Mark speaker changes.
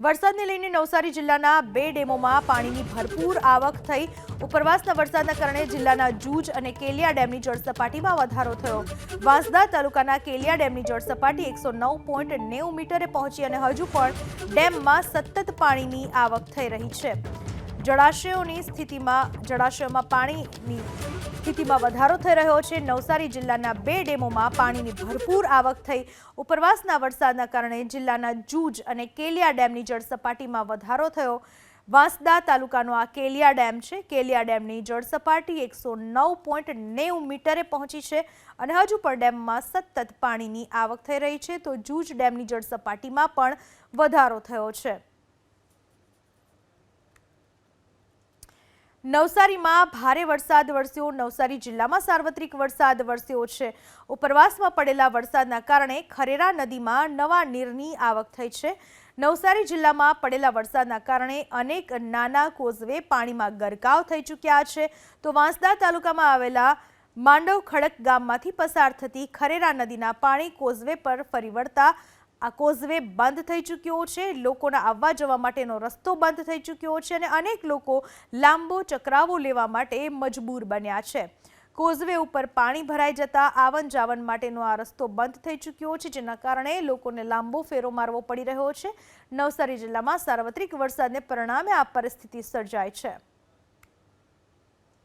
Speaker 1: વરસાદને લઈને નવસારી જિલ્લાના બે ડેમોમાં પાણીની ભરપૂર આવક થઈ. ઉપરવાસના વરસાદના કારણે જિલ્લાના જૂજ અને કેલિયા ડેમની જળસપાટીમાં વધારો થયો. વાંસદા તાલુકાના કેલિયા ડેમની જળસપાટી એકસો નવ પોઈન્ટ નેવું મીટરે પહોંચી અને હજુ પણ ડેમમાં સતત પાણીની આવક થઈ રહી છે. જળાશયોની સ્થિતિમાં, જળાશયોમાં પાણીની સ્થિતિમાં વધારો થઈ રહ્યો છે. નવસારી જિલ્લાના બે ડેમોમાં પાણીની ભરપૂર આવક થઈ. ઉપરવાસના વરસાદના કારણે જિલ્લાના જૂજ અને કેલિયા ડેમની જળસપાટીમાં વધારો થયો. વાંસદા તાલુકાનો આ કેલિયા ડેમ છે. કેલિયા ડેમની જળસપાટી એકસો નવ પોઈન્ટ નેવું મીટરે પહોંચી છે અને હજુ પણ ડેમમાં સતત પાણીની આવક થઈ રહી છે. તો જૂજ ડેમની જળસપાટીમાં પણ વધારો થયો છે. નવસારીમાં ભારે વરસાદ વરસ્યો. નવસારી જિલ્લામાં સાર્વત્રિક વરસાદ વરસ્યો છે. ઉપરવાસમાં પડેલા વરસાદના કારણે ખરેરા નદીમાં નવા નીરની આવક થઈ છે. નવસારી જિલ્લામાં પડેલા વરસાદના કારણે અનેક નાના કોઝવે પાણીમાં ગરકાવ થઈ ચૂક્યા છે. તો વાંસદા તાલુકામાં આવેલા માંડવ ખડક ગામમાંથી પસાર થતી ખરેરા નદીના પાણી કોઝવે પર ફરી વળતા આ કોઝવે બંધ થઈ ચૂક્યો છે, લોકોના આવવા જવા માટેનો રસ્તો બંધ થઈ ચૂક્યો છે અને અનેક લોકો લાંબો ચક્રાવો લેવા માટે મજબૂર બન્યા છે. કોઝવે ઉપર પાણી ભરાઈ જતા આવન જાવન માટેનો આ રસ્તો બંધ થઈ ચૂક્યો છે, જેના કારણે લોકોને લાંબો ફેરો મારવો પડી રહ્યો છે. નવસારી જિલ્લામાં સાર્વત્રિક વરસાદને પરિણામે આ પરિસ્થિતિ સર્જાય છે.